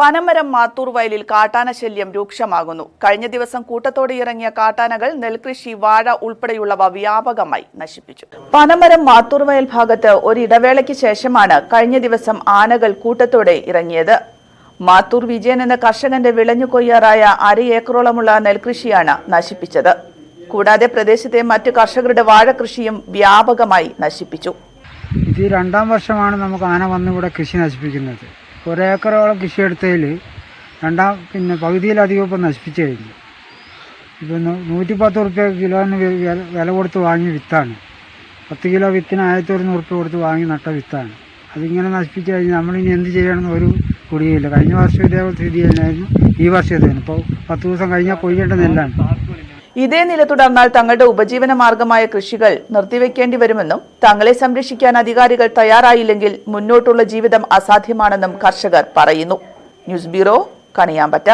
പനമരം മാത്തൂർ വയലിൽ കാട്ടാന ശല്യം രൂക്ഷമാകുന്നു. കഴിഞ്ഞ ദിവസം കൂട്ടത്തോടെ ഇറങ്ങിയ കാട്ടാനകൾ നെൽകൃഷി വാഴ ഉൾപ്പെടെയുള്ളവ വ്യാപകമായി നശിപ്പിച്ചു. പനമരം മാത്തൂർ വയൽ ഭാഗത്ത് ഒരു ഇടവേളയ്ക്ക് ശേഷമാണ് കഴിഞ്ഞ ദിവസം ആനകൾ കൂട്ടത്തോടെ ഇറങ്ങിയത്. മാത്തൂർ വിജയൻ എന്ന കർഷകന്റെ വിളഞ്ഞു കൊയ്യാറായ അര ഏക്കറോളമുള്ള നെൽകൃഷിയാണ് നശിപ്പിച്ചത്. കൂടാതെ പ്രദേശത്തെ മറ്റു കർഷകരുടെ വാഴ കൃഷിയും വ്യാപകമായി നശിപ്പിച്ചു. ഇത് രണ്ടാം വർഷമാണ് നമുക്ക് ആന വന്നിവിടെ കൃഷി നശിപ്പിക്കുന്നത്. ഒരേക്കറോളം കൃഷി എടുത്തതിൽ രണ്ടാം പിന്നെ പകുതിയിലധികം ഇപ്പം നശിപ്പിച്ചു കഴിഞ്ഞു. ഇപ്പം നൂറ്റി നൂറ്റിപ്പത്ത് റുപ്യ കിലോന് വില- കൊടുത്ത് വാങ്ങിയ വിത്താണ്. പത്ത് കിലോ വിത്തിന് ആയിരത്തി ഒരുന്നൂറ് റുപ്യ കൊടുത്ത് വാങ്ങി നട്ട വിത്താണ്. അതിങ്ങനെ നശിപ്പിച്ചു കഴിഞ്ഞാൽ നമ്മളിനി എന്ത് ചെയ്യണമെന്ന് ഒരു കുടിയില്ല കഴിഞ്ഞ വർഷം ഇതേപോലെ സ്ഥിതി തന്നെയായിരുന്നു ഈ വർഷം ഇതായിരുന്നു ഇപ്പോൾ പത്ത് ദിവസം കഴിഞ്ഞാൽ കൊയ്യേണ്ട നെല്ലാണ്. ഇതേ നില തുടർന്നാൽ തങ്ങളുടെ ഉപജീവന മാർഗമായ കൃഷികൾ നിർത്തിവെക്കേണ്ടി വരുമെന്നും തങ്ങളെ സംരക്ഷിക്കാൻ അധികാരികൾ തയ്യാറായില്ലെങ്കിൽ മുന്നോട്ടുള്ള ജീവിതം അസാധ്യമാണെന്നും കർഷകർ പറയുന്നു. News bureau Kaniyambetta.